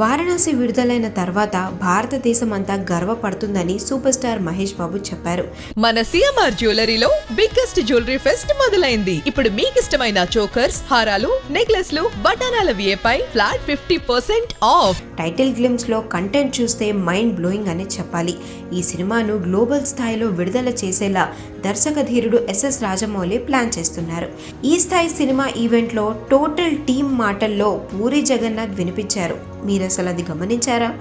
వారణాసి విడుదలైన తర్వాత భారతదేశం అంతా గర్వపడుతుందని సూపర్ స్టార్ మహేష్ బాబు చెప్పారు. మన సిఎంఆర్ జ్యువెలరీలో బిగ్గెస్ట్ జ్యువెలరీ ఫెస్ట్ మొదలైంది. ఇప్పుడు మీకు ఇష్టమైన చోకర్స్ హారాలు నెక్లెస్లు బటానాల వియపై flat fifty percent off. Title గ్లిమ్స్లో content చూస్తే మైండ్ బ్లోయింగ్ అని చెప్పాలి. ఈ సినిమాను గ్లోబల్ స్థాయిలో విడుదల చేసేలా దర్శక ధీరుడు ఎస్ఎస్ రాజమౌళి ప్లాన్ చేస్తున్నారు. ఈ స్థాయి సినిమా ఈవెంట్లో టోటల్ టీమ్ మాటల్లో పూరి జగన్నాథ్ వినిపించారు. మీరు అసలు అది గమనించారా?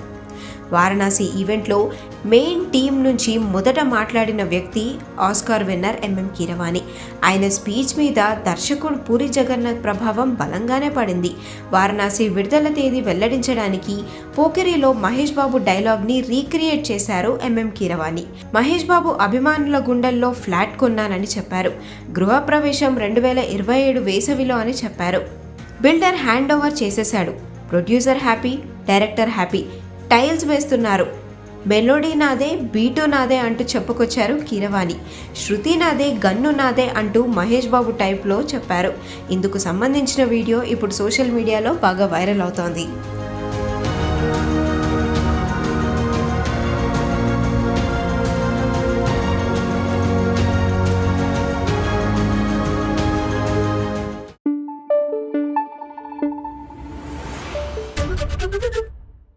వారణాసి ఈవెంట్లో మెయిన్ టీం నుంచి మొదట మాట్లాడిన వ్యక్తి ఆస్కార్ విన్నర్ ఎంఎం కీరవాణి. ఆయన స్పీచ్ మీద దర్శకుడు పూరి జగన్నాథ్ ప్రభావం బలంగానే పడింది. వారణాసి విడుదల తేదీ వెల్లడించడానికి పోకిరిలో మహేష్ బాబు డైలాగ్ని రీక్రియేట్ చేశారు ఎంఎం కీరవాణి. మహేష్ బాబు అభిమానుల గుండెల్లో ఫ్లాట్ కొన్నానని చెప్పారు. గృహప్రవేశం రెండు వేల ఇరవై ఏడు వేసవిలో అని చెప్పారు. బిల్డర్ హ్యాండ్ ఓవర్ చేసేశాడు. Producer happy director happy. Tiles వేస్తున్నారు. మెలోడీ నాదే బీటు నాదే అంటూ చెప్పుకొచ్చారు కీరవాణి. శృతి నాదే గన్ను నాదే అంటూ మహేష్ బాబు టైప్లో చెప్పారు. ఇందుకు సంబంధించిన వీడియో ఇప్పుడు సోషల్ మీడియాలో బాగా వైరల్ అవుతోంది.